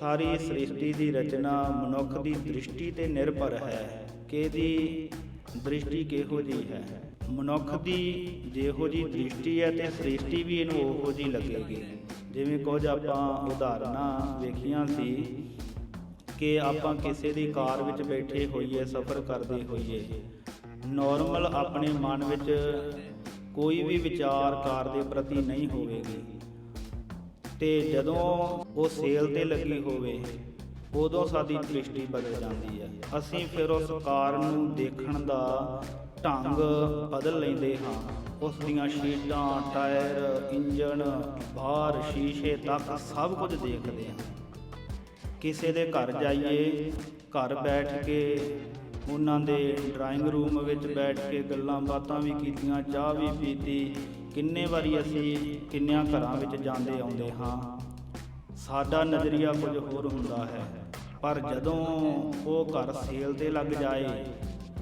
ਸਾਰੀ ਸ੍ਰਿਸ਼ਟੀ ਦੀ ਰਚਨਾ ਮਨੁੱਖ ਦੀ ਦ੍ਰਿਸ਼ਟੀ ਤੇ ਨਿਰਭਰ ਹੈ। ਕਿ ਇਹਦੀ ਦ੍ਰਿਸ਼ਟੀ ਕਿਹੋ ਜੀ ਹੈ? ਮਨੁੱਖ ਦੀ ਜਿਹੋ ਜੀ ਦ੍ਰਿਸ਼ਟੀ ਹੈ ਤੇ ਸ੍ਰਿਸ਼ਟੀ ਵੀ ਇਹਨੂੰ ਉਹੋ ਜੀ ਲੱਗੇਗੀ। ਜਿਵੇਂ ਕੁਝ ਆਪਾਂ ਉਦਾਹਰਨਾਂ ਵੇਖੀਆਂ ਸੀ ਕਿ ਆਪਾਂ ਕਿਸੇ ਦੀ ਕਾਰ ਵਿੱਚ ਬੈਠੇ ਹੋਈਏ, ਸਫ਼ਰ ਕਰਦੇ ਹੋਈਏ ਨਾਰਮਲ ਆਪਣੇ ਮਨ ਵਿੱਚ ਕੋਈ ਵੀ ਵਿਚਾਰ ਕਾਰ ਦੇ ਪ੍ਰਤੀ ਨਹੀਂ ਹੋਵੇਗੀ। ਤੇ ਜਦੋਂ ਉਹ ਸੇਲ ਤੇ ਲੱਗੀ ਹੋਵੇ, ਉਦੋਂ ਸਾਡੀ ਦ੍ਰਿਸ਼ਟੀ ਬਦਲ ਜਾਂਦੀ ਹੈ ਅਸੀਂ ਫਿਰ ਉਸ ਕਾਰ ਨੂੰ ਦੇਖਣ ਦਾ ਢੰਗ ਬਦਲ ਲੈਂਦੇ ਹਾਂ। ਉਸ ਦੀਆਂ ਸ਼ੀਟਾਂ, ਟਾਇਰ, ਇੰਜਣ, ਬਾਹਰ ਸ਼ੀਸ਼ੇ ਤੱਕ ਸਭ ਕੁਝ ਦੇਖਦੇ ਹਾਂ। ਕਿਸੇ ਦੇ ਘਰ ਜਾਈਏ, ਘਰ ਬੈਠ ਕੇ ਉਹਨਾਂ ਦੇ ਡਰਾਇੰਗ ਰੂਮ ਵਿੱਚ ਬੈਠ ਕੇ ਗੱਲਾਂ ਬਾਤਾਂ ਵੀ ਕੀਤੀਆਂ, ਚਾਹ ਵੀ ਪੀਤੀ। ਕਿੰਨੇ ਵਾਰੀ ਅਸੀਂ ਕਿੰਨਿਆਂ ਘਰਾਂ ਵਿੱਚ ਜਾਂਦੇ ਆਉਂਦੇ ਹਾਂ। ਸਾਡਾ ਨਜ਼ਰੀਆ ਕੁਝ ਹੋਰ ਹੁੰਦਾ ਹੈ। ਪਰ ਜਦੋਂ ਉਹ ਘਰ ਸੇਲ ਤੇ ਲੱਗ ਜਾਏ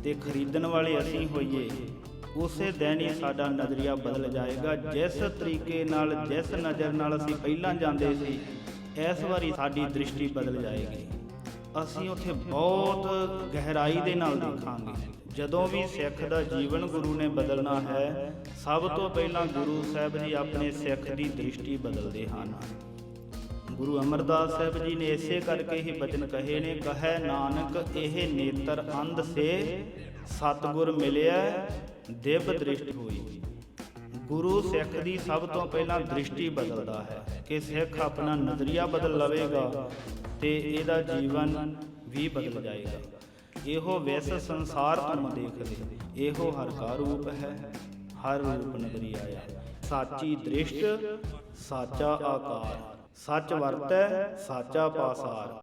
ਤੇ ਖਰੀਦਣ ਵਾਲੇ ਅਸੀਂ ਹੋਈਏ, ਉਸੇ ਦਿਨ ਹੀ ਸਾਡਾ ਨਜ਼ਰੀਆ ਬਦਲ ਜਾਏਗਾ। ਜਿਸ ਤਰੀਕੇ ਨਾਲ, ਜਿਸ ਨਜ਼ਰ ਨਾਲ ਅਸੀਂ ਪਹਿਲਾਂ ਜਾਂਦੇ ਸੀ, ਇਸ ਵਾਰੀ ਸਾਡੀ ਦ੍ਰਿਸ਼ਟੀ ਬਦਲ ਜਾਏਗੀ। ਅਸੀਂ ਉੱਥੇ ਬਹੁਤ ਗਹਿਰਾਈ ਦੇ ਨਾਲ ਦੇਖਾਂਗੇ। ਜਦੋਂ ਵੀ ਸਿੱਖ ਦਾ ਜੀਵਨ ਗੁਰੂ ਨੇ ਬਦਲਣਾ ਹੈ, ਸਭ ਤੋਂ ਪਹਿਲਾਂ ਗੁਰੂ ਸਾਹਿਬ ਜੀ ਆਪਣੇ ਸਿੱਖ ਦੀ ਦ੍ਰਿਸ਼ਟੀ ਬਦਲਦੇ ਹਨ। ਗੁਰੂ ਅਮਰਦਾਸ ਸਾਹਿਬ ਜੀ ਨੇ ਇਸੇ ਕਰਕੇ ਹੀ ਬਚਨ ਕਹੇ ਨੇ, ਕਹੈ ਨਾਨਕ, ਇਹ ਨੇਤਰ ਅੰਧ ਸੇ ਸਤਗੁਰ ਮਿਲਿਆ ਦਿਵ ਦ੍ਰਿਸ਼ਟ ਹੋਈ। ਗੁਰੂ ਸਿੱਖ ਦੀ ਸਭ ਤੋਂ ਪਹਿਲਾਂ ਦ੍ਰਿਸ਼ਟੀ ਬਦਲਦਾ ਹੈ ਕਿ ਸਿੱਖ ਆਪਣਾ ਨਜ਼ਰੀਆ ਬਦਲ ਲਵੇਗਾ ਤੇ ਇਹਦਾ ਜੀਵਨ ਵੀ ਬਦਲ ਜਾਏਗਾ। ਇਹੋ ਵਿਸ ਸੰਸਾਰ ਤੁਮ ਦੇਖਦੇ ਇਹੋ ਹਰ ਕਾ ਰੂਪ ਹੈ, ਹਰ ਰੂਪ ਨਗਰੀ ਆਇਆ। ਸਾਚੀ ਦ੍ਰਿਸ਼ਟ, ਸਾਚਾ ਆਕਾਰ। ਸੱਚ ਵਰਤੈ, ਸਾਚਾ ਪਾਸਾਰ।